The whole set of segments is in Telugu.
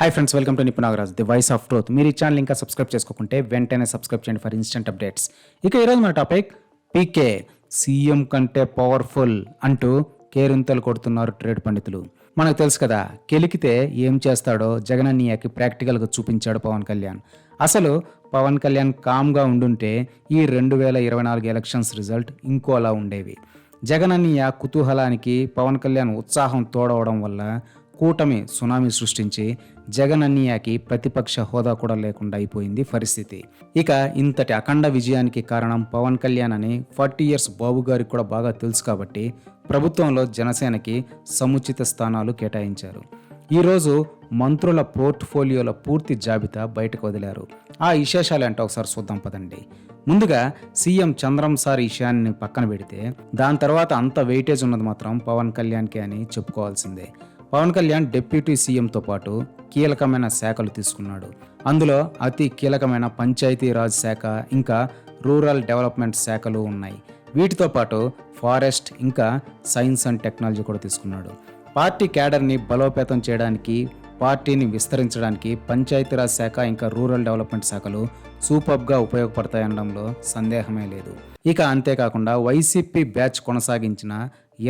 Hi friends welcome to Nipunagaraj the voice of truth మీరు ఈ ఛానల్ ఇంకా సబ్స్క్రైబ్ చేసుకోకుంటే వెంటనే సబ్స్క్రైబ్ చేయండి ఫర్ ఇన్స్టెంట్ అప్డేట్స్ ఇక ఈరోజు మన టాపిక్ పీకే సీఎం కంటే పవర్ఫుల్ అంటూ కేరింతలు కొడుతున్నారు ట్రేడ్ పండితులు. మనకు తెలుసు కదా కెలికితే ఏం చేస్తాడో జగనన్నయ్యకి ప్రాక్టికల్గా చూపించాడు పవన్ కళ్యాణ్. అసలు పవన్ కళ్యాణ్ కామ్గా ఉండుంటే ఈ రెండు వేల ఇరవై నాలుగు ఎలక్షన్స్ రిజల్ట్ ఇంకోలా ఉండేవి. జగనన్నయ్య కుతూహలానికి పవన్ కళ్యాణ్ ఉత్సాహం తోడవడం వల్ల కూటమి సునామీ సృష్టించి జగనన్నయ్యకి ప్రతిపక్ష హోదా కూడా లేకుండా అయిపోయింది పరిస్థితి. ఇక ఇంతటి అఖండ విజయానికి కారణం పవన్ కళ్యాణ్ అని ఫార్టీ ఇయర్స్ బాబు గారికి కూడా బాగా తెలుసు కాబట్టి ప్రభుత్వంలో జనసేనకి సముచిత స్థానాలు కేటాయించారు. ఈరోజు మంత్రుల పోర్ట్ఫోలియోల పూర్తి జాబితా బయటకు వదిలారు. ఆ విశేషాలు అంటే ఒకసారి చూద్దాం పదండి. ముందుగా సీఎం చంద్రం సార్ విషయాన్ని పక్కన పెడితే దాని తర్వాత అంత వెయిటేజ్ ఉన్నది మాత్రం పవన్ కళ్యాణ్కి అని చెప్పుకోవాల్సిందే. పవన్ కళ్యాణ్ డిప్యూటీ సీఎంతో పాటు కీలకమైన శాఖలు తీసుకున్నాడు. అందులో అతి కీలకమైన పంచాయతీరాజ్ శాఖ ఇంకా రూరల్ డెవలప్మెంట్ శాఖలు ఉన్నాయి. వీటితో పాటు ఫారెస్ట్ ఇంకా సైన్స్ అండ్ టెక్నాలజీ కూడా తీసుకున్నాడు. పార్టీ క్యాడర్ని బలోపేతం చేయడానికి పార్టీని విస్తరించడానికి పంచాయతీరాజ్ శాఖ ఇంకా రూరల్ డెవలప్మెంట్ శాఖలు సూపర్గా ఉపయోగపడతాయనడంలో సందేహమే లేదు. ఇక అంతేకాకుండా వైసీపీ బ్యాచ్ కొనసాగించిన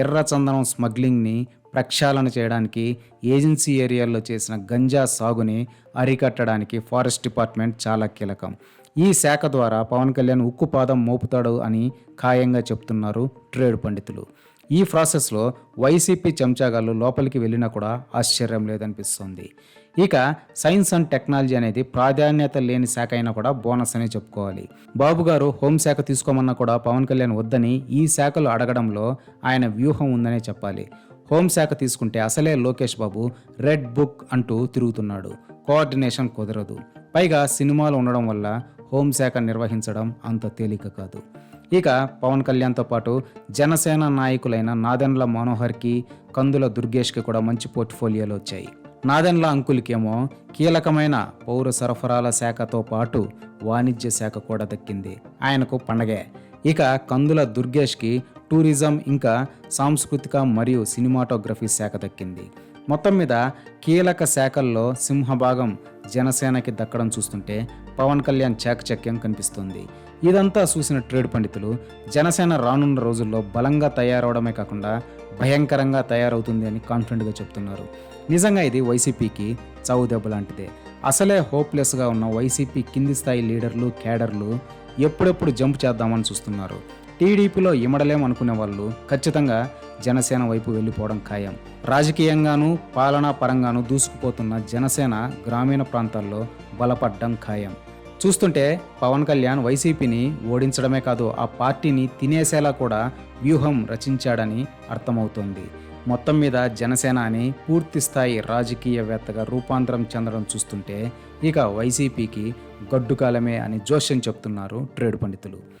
ఎర్రచందనం స్మగ్లింగ్ని ప్రక్షాళన చేయడానికి ఏజెన్సీ ఏరియాల్లో చేసిన గంజా సాగుని అరికట్టడానికి ఫారెస్ట్ డిపార్ట్మెంట్ చాలా కీలకం. ఈ శాఖ ద్వారా పవన్ కళ్యాణ్ ఉక్కు పాదం మోపుతాడు అని ఖాయంగా చెప్తున్నారు ట్రేడ్ పండితులు. ఈ ప్రాసెస్లో వైసీపీ చెంచాగాళ్ళు లోపలికి వెళ్ళినా కూడా ఆశ్చర్యం లేదనిపిస్తుంది. ఇక సైన్స్ అండ్ టెక్నాలజీ అనేది ప్రాధాన్యత లేని శాఖ అయినా కూడా బోనస్ అనే చెప్పుకోవాలి. బాబు గారు హోంశాఖ తీసుకోమన్నా కూడా పవన్ కళ్యాణ్ వద్దని ఈ శాఖలు అడగడంలో ఆయన వ్యూహం ఉందనే చెప్పాలి. హోంశాఖ తీసుకుంటే అసలే లోకేష్ బాబు రెడ్ బుక్ అంటూ తిరుగుతున్నాడు. కోఆర్డినేషన్ కుదరదు. పైగా సినిమాలు ఉండడం వల్ల హోంశాఖ నిర్వహించడం అంత తేలిక కాదు. ఇక పవన్ కళ్యాణ్తో పాటు జనసేన నాయకులైన నాదెండ్ల మనోహర్కి కందుల దుర్గేష్కి కూడా మంచి పోర్ట్ఫోలియోలు వచ్చాయి. నాదెండ్ల అంకుల్కేమో కీలకమైన పౌర సరఫరాల శాఖతో పాటు వాణిజ్య శాఖ కూడా దక్కింది. ఆయనకు పండగే. ఇక కందుల దుర్గేష్కి టూరిజం ఇంకా సాంస్కృతిక మరియు సినిమాటోగ్రఫీ శాఖ దక్కింది. మొత్తం మీద కీలక శాఖల్లో సింహభాగం జనసేనకి దక్కడం చూస్తుంటే పవన్ కళ్యాణ్ చాకచక్యం కనిపిస్తుంది. ఇదంతా చూసిన ట్రేడ్ పండితులు జనసేన రానున్న రోజుల్లో బలంగా తయారవడమే కాకుండా భయంకరంగా తయారవుతుంది అని కాన్ఫిడెంట్గా చెప్తున్నారు. నిజంగా ఇది వైసీపీకి చావు దెబ్బ లాంటిదే. అసలే హోప్లెస్గా ఉన్న వైసీపీ కింది స్థాయి లీడర్లు క్యాడర్లు ఎప్పుడెప్పుడు జంప్ చేద్దామని చూస్తున్నారు. టీడీపీలో ఇమడలేం అనుకునే వాళ్ళు ఖచ్చితంగా జనసేన వైపు వెళ్ళిపోవడం ఖాయం. రాజకీయంగానూ పాలనా పరంగానూ దూసుకుపోతున్న జనసేన గ్రామీణ ప్రాంతాల్లో బలపడ్డం ఖాయం. చూస్తుంటే పవన్ కళ్యాణ్ వైసీపీని ఓడించడమే కాదు ఆ పార్టీని తినేసేలా కూడా వ్యూహం రచించాడని అర్థమవుతోంది. మొత్తం మీద జనసేన అని పూర్తి స్థాయి రాజకీయవేత్తగా రూపాంతరం చెందడం చూస్తుంటే ఇక వైసీపీకి గడ్డుకాలమే అని జోష్యం చెప్తున్నారు ట్రేడ్ పండితులు.